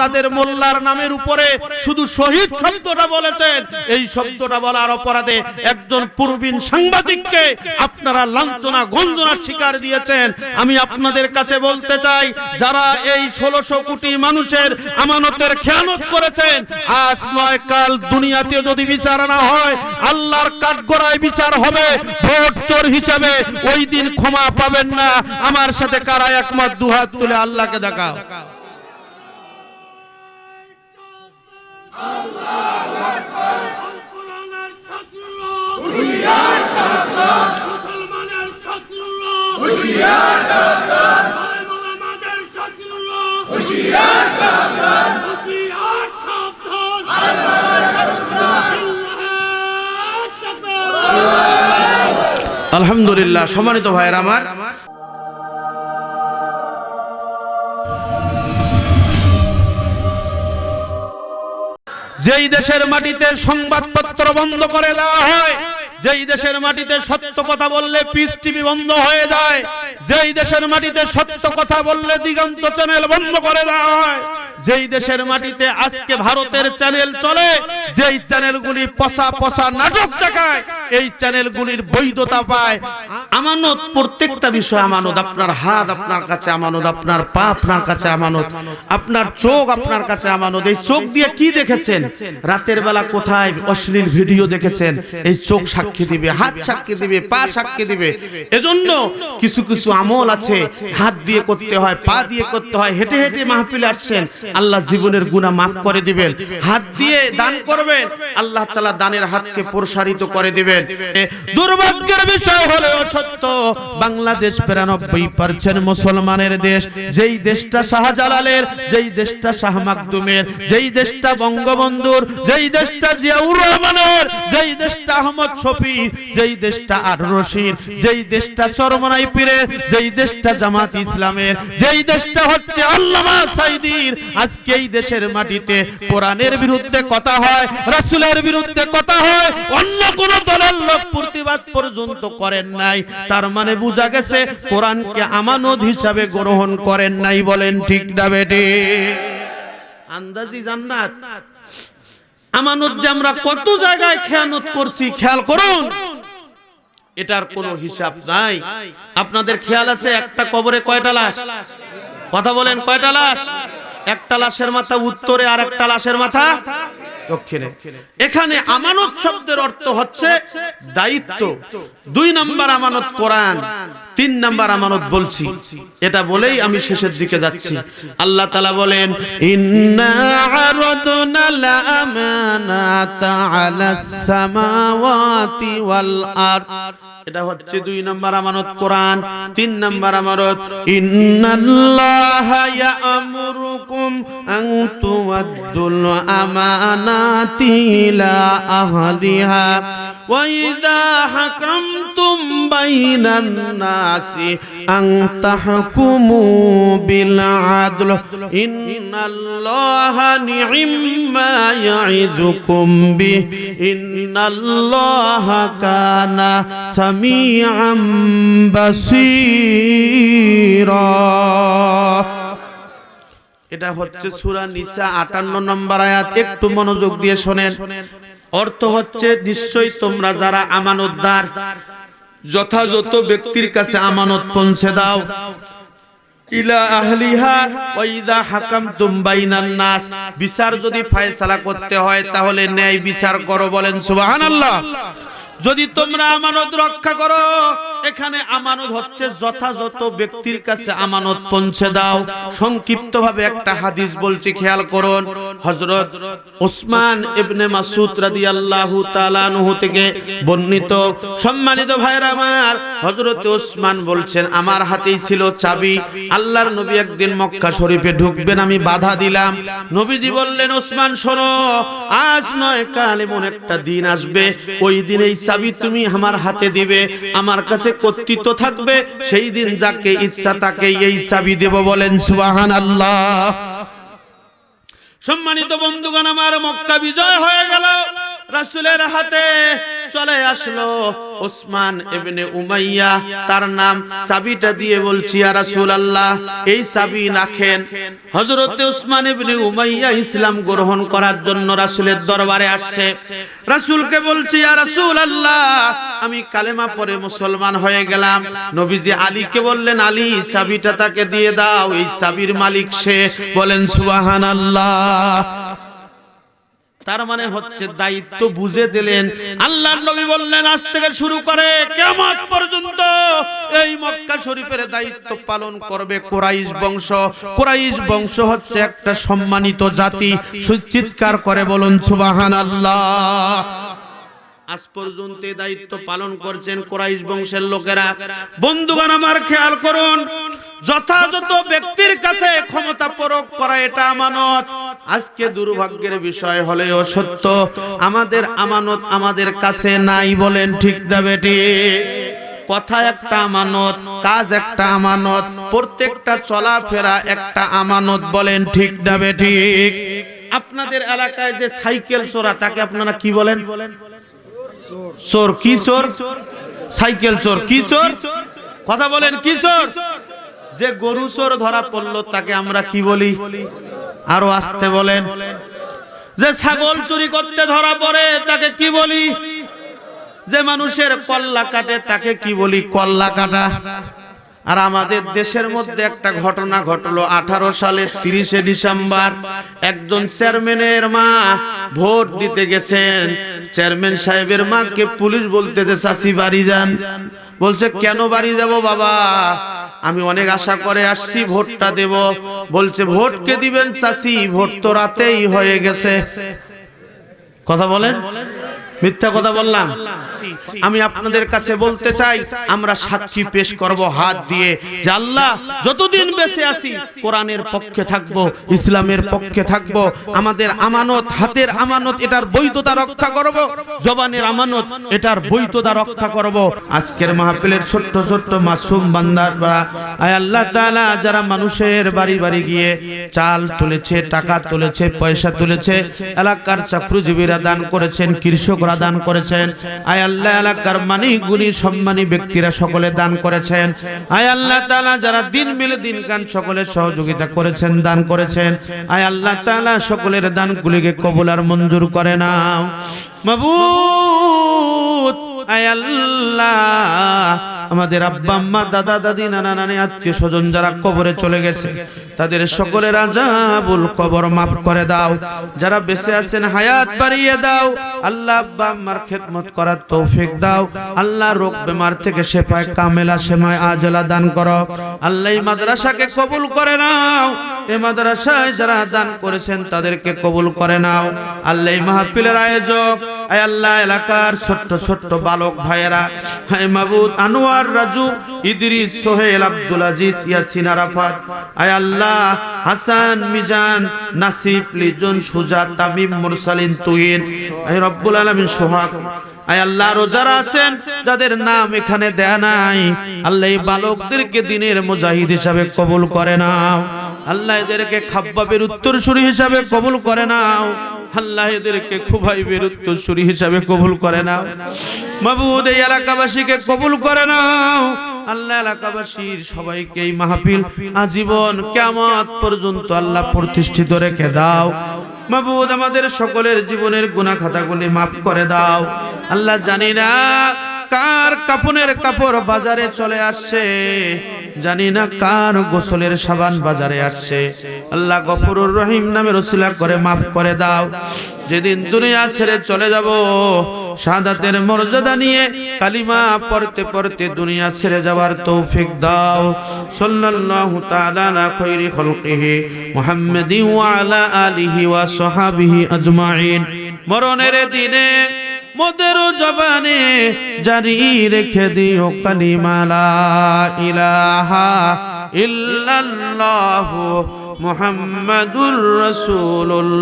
তাদের মোল্লার নামের উপরে শুধু শহীদ শব্দটা বলেছেন। এই শব্দটা বলার অপরাধে একজন প্রবীণ সাংবাদিককে আপনারা লাঞ্ছনা, গঞ্জনার শিকার দিয়েছেন। আমি আপনাদের কাছে বলতে চাই, যারা এই ষোলোশো কোটি মানুষের আমানতের খেয়ানত করেছেন, আজ নয় কাল দুনিয়াতে যদি বিচার না হয়, আল্লাহর কাঠগড়ায় বিচার হবে, ভোট চোর হিসাবে ওই দিন ক্ষমা পাবেন না। আমার সাথে কারা একমত? দুহাত তুলে আল্লাহকে দেখাও। আলহামদুলিল্লাহ সম্মানিত ভাইয়ের আমার। যেই দেশের মাটিতে সংবাদপত্র বন্ধ করে দেওয়া হয়, যেই দেশের মাটিতে সত্য কথা বললে পিস টিভি বন্ধ হয়ে যায়, যেই দেশের মাটিতে সত্য কথা বললে দিগন্ত চ্যানেল বন্ধ করে দেওয়া হয় যেই দেশের মাটিতে আজকে ভারতের চ্যানেল চলে, যেই চ্যানেলগুলি পচা পচা নাটক দেখায়, এই চ্যানেলগুলির বৈধতা পায়। আমানত, প্রত্যেকটা বিষয় আমানত, আপনার হাত আপনার কাছে আমানত, আপনার পা আপনার কাছে আমানত, আপনার চোখ আপনার কাছে আমানত। এই চোখ দিয়ে কি দেখেছেন? রাতের বেলা কোথায় অশ্লীল ভিডিও দেখেছেন? এই চোখ সাক্ষী দিবে, হাত সাক্ষী দিবে, পা সাক্ষী দিবে। এজন্য কিছু কিছু আমল আছে। হাত দিয়ে করতে হয়, পা দিয়ে করতে হয়। হেঁটে হেঁটে মাহফিলে আসছেন। আল্লাহ জীবনের গুনাহ মাফ করে দিবেন। হাত দিয়ে দান করবেন। আল্লাহ তাআলা দানের হাতকে প্রসারিত করে দিবেন। দুর্ভাগ্যের বিষয় হলেও সত্য। বাংলাদেশ বিরানব্বই পার্সেন্ট মুসলমানের দেশ। যেই দেশটা শাহজালালের যেই দেশটা শাহ মাকদুমের যেই দেশটা বঙ্গবন্ধুর যেই দেশটা জিয়াউর রহমানের যেই দেশটা আহমদ শফির যেই দেশটা আর রশিদ যেই দেশটা চরমনাই পীরের যেই দেশটা জামাত ইসলামের যেই দেশটা হচ্ছে আল্লামা সাইদির আজকে এই দেশের মাটিতে কোরআনের বিরুদ্ধে কথা হয়, রাসুলের বিরুদ্ধে কথা হয়, অন্য কোন দলের লোক প্রতিবাদ পর্যন্ত করেন নাই। তার মানে বোঝা গেছে কোরআনকে আমানত হিসাবে গ্রহণ করেন নাই বলেন ঠিক না বেটে? আন্দাজি জান্নাত। আমানত যে আমরা কত জায়গায় খেয়ানত করছি, খেয়াল করুন। এটার কোনো হিসাব নাই। আপনাদের খেয়াল আছে একটা কবরে কয়টা লাশ? কথা বলেন কয়টা লাশ? একটা লাশের মাথা, উত্তরে আর একটা লাশের মাথা, দক্ষিণে। এখানে আমানত শব্দের অর্থ হচ্ছে দায়িত্ব। দুই নাম্বার আমানত কোরআন, তিন নাম্বার আমানত বলছি। এটা বলেই আমি শেষের দিকে যাচ্ছি। আল্লাহ তালা বলেন, ইন্না আরাদনা লামানাতা আলাস সামাওয়াতি ওয়াল আরদ। এটা হচ্ছে দুই নম্বর আমানত কোরআন তিন নম্বর আমানত ইন্নাল্লাহা ইয়া'মুরুকুম আন তুওয়াদ্দুল আমানাতি ইলা আহলিহা ওয়া ইযা হাকামতুম বাইনান বিল কানা এটা হচ্ছে সূরা নিসা 58 নম্বর আয়াত। একটু মনোযোগ দিয়ে শোনেন। অর্থ হচ্ছে নিশ্চয়ই তোমরা যারা আমানতদার যথাযথ ব্যক্তির কাছে আমানত পৌঁছে দাও। বিচার যদি করতে হয়, তাহলে ন্যায় বিচার করো বলেন যদি তোমরা আমানত রক্ষা করো এখানে আমানত হচ্ছে যথাযথ ব্যক্তির কাছে আমানত পৌঁছে দাও। সংক্ষিপ্ত ভাবে একটা হাদিস বলছি, খেয়াল করুন। হযরত ওসমান ইবনে মাসউদ রাদিয়াল্লাহু তাআলা আনহু থেকে বর্ণিত। সম্মানিত ভাইরা আমার, হযরত ওসমান বলছেন, আমার হাতেই ছিল চাবি। আল্লাহর নবী একদিন মক্কা শরীফে ঢুকবেন, আমি বাধা দিলাম। নবীজি বললেন, ওসমান, শোনো, আজ নয়, কাল এমন একটা দিন আসবে। ওই দিন এই চাবি তুমি আমার হাতে দিবে। আমার কাছে কর্তৃত্ব থাকবে, সেই দিন যাকে ইচ্ছা তাকে এই চাবি দেব বলেন সুবাহান আল্লাহ সম্মানিত বন্ধুগণ, আমার মক্কা বিজয় হয়ে গেল। রাসূলের হাতে চলে আসলো ওসমান ইবনে উমাইয়া। তার নাম চাবিটা দিয়ে বলছি, ইয়া রাসূলুল্লাহ, এই চাবি রাখেন। হযরতে ওসমান ইবনে উমাইয়া ইসলাম গ্রহণ করার জন্য রাসূলের দরবারে আসছে। রাসূলকে বলছি, ইয়া রাসূলুল্লাহ আমি কালেমা পরে মুসলমান হয়ে গেলাম। নবীজি আলীকে বললেন, আলী চাবিটা তাকে দিয়ে দাও। এই চাবির মালিক সে। বলেন সুবাহান আল্লাহ তার মানে হচ্ছে দায়িত্ব বুঝে দিলেন। আল্লাহর নবী বললেন, আজ থেকে শুরু করে কিয়ামত পর্যন্ত এই মক্কা শরীফের দায়িত্ব পালন করবে কোরাইশ বংশ। কোরাইশ বংশ হচ্ছে একটা সম্মানিত জাতি। সুচিৎকার করে বলুন, সুবহানাল্লাহ। আজ পর্যন্ত দায়িত্ব পালন করছেন কোরাইশ বংশের লোকেরা। বন্ধুগণ, আমার খেয়াল করুন, যথাযথ ব্যক্তির কাছে ক্ষমতা প্রয়োগ করা এটা আমানত। আজকে দুর্ভাগ্যের বিষয় হলেও সত্য, আমাদের আমানত আমাদের কাছে নাই বলেন ঠিক না বেটি। কথা একটা আমানত, কাজ একটা আমানত, প্রত্যেকটা চলাফেরা একটা আমানত বলেন ঠিক না বেঠিক আপনাদের এলাকায় যে সাইকেল চোরা, তাকে আপনারা কি বলেন? চোর। কি চোর সাইকেল চোর কি চোর। কথা বলেন কি চোর? যে গরু চোর ধরা পড়ল তাকে আমরা কি বলি? আরও আসতে বলেন। যে ছাগল চুরি করতে ধরা পড়ে তাকে কি বলি? যে মানুষের কল্লা কাটে তাকে কি বলি? কল্লা কাটা। আর আমাদের দেশের মধ্যে একটা ঘটনা ঘটলো আঠারো সালে তিরিশে ডিসেম্বর। একজন চেয়ারম্যানের মা ভোট দিতে গেছেন। চেয়ারম্যান সাহেবের মাকে পুলিশ বলতে যে চাষি বাড়ি যান। বলছে, কেন বাড়ি যাব বাবা? আমি অনেক আশা করে আসছি, ভোটটা দেব। বলছে, ভোট কে দিবেন চাষি ভোট তো রাতেই হয়ে গেছে। কথা বলেন? মিথ্যা কথা বললাম। আমি আপনাদের কাছে বলতে চাই আমরা সাক্ষী পেশ করব হাত দিয়ে। যে আল্লাহ যতদিন বেঁচে আছি কোরআনের পক্ষে থাকব ইসলামের পক্ষে থাকব আমাদের আমানত হাতের আমানত এটার বৈধতা রক্ষা করব জবানের আমানত এটার বৈধতা রক্ষা করব। আজকের মাহফিলের ছোট্ট ছোট্ট মাসুম বান্দারা আয় আল্লাহ তাআলা যারা মানুষের বাড়ি বাড়ি গিয়ে চাল তুলেছে টাকা তুলেছে পয়সা তুলেছে এলাকার চাকরিজীবীরা দান করেছেন কৃষকরা দান করেছেন। আয় আল্লাহ এলাকার মানি গুণী সম্মানী ব্যক্তিরা সকলে দান করেছেন। আয় আল্লাহ তালা যারা দিন মিলে দিন গান সকলে সহযোগিতা করেছেন, দান করেছেন। আয় আল্লাহ তালা সকলের দানগুলিকে কবুল আর মঞ্জুর করে না মাবুদ! আমাদের আব্বা, আম্মা, দাদা, দাদি, নানা, নানি, আত্মীয় স্বজন যারা কবরে চলে গেছে, তাদের সকলের আজাবুল কবর মাফ করে দাও। যারা বেঁচে আছেন, হায়াত বাড়িয়ে দাও। আল্লাহ, আব্বা, আম্মার খেদমত করার তৌফিক দাও। আল্লাহ, রোগ বেমার থেকে শেফায় কামেলা, সেমায় আজলা দান করো। আল্লাহ মাদ্রাসাকে কবুল করে নাও। এই মাদ্রাসায় যারা দান করেছেন, তাদেরকে কবুল করে নাও। আল্লাহ মাহফিলের আয়োজক আয় আল্লাহ, এলাকার ছোট্ট ছোট্ট বালক ভাইয়েরা, হায় মাবুদ, আনোয়ার, রাজু, ইদ্রিস, সোহেল, আব্দুল আজিজ, ইয়াসিন, আরাফাত। আয় আল্লাহ, হাসান, মিজান নাসিফ লিজন, সুজা, তামিম, মুরসালিন, তুহিন। আয় রব্বুল আলামিন, সোহাগ। আয় আল্লাহ আরও যারা আছেন, যাদের নাম এখানে দেয়া নাই। আল্লাহ এই বালকদেরকে দিনের মুজাহিদ হিসাবে কবুল করে নাও। আল্লাহ এদেরকে খাব্বাবের উত্তরসূরি হিসাবে কবুল করে নাও। আল্লাহ এদেরকে খুবাইবের উত্তরসূরি হিসাবে কবুল করে নাও। মাবুদ এই এলাকাবাসীকে কবুল করে নাও। আল্লাহ এলাকাবাসীর সবাইকে এই মাহফিল আজীবন কেমত পর্যন্ত আল্লাহ প্রতিষ্ঠিত রেখে দাও। মাবুদ, আমাদের সকলের জীবনের গুনাহ খাতাগুলি মাফ করে দাও। আল্লাহ জানি না কার কাপনের কাপড় বাজারে চলে আসছে। জানি না কার গোসলের সাবান বাজারে আসছে। আল্লাহ গফুরুর রহিম নামে রসিলা করে মাফ করে দাও। যেদিন দুনিয়া ছেড়ে চলে যাব, শাহাদাতের মর্যাদা নিয়ে কালিমা পড়তে পড়তে দুনিয়া ছেড়ে যাওয়ার তৌফিক দাও। সাল্লাল্লাহু তাআলা আলা খায়রি খালকিহি মুহাম্মাদি ওয়া আলা আলিহি ওয়া সাহাবিহি আজমাইন। মরণের দিনে মোদের জবানে জারি রেখে দিও কালিমালা ইলাহা ইল্লাল্লাহু মুহাম্মাদুর রাসূলুল্লাহ।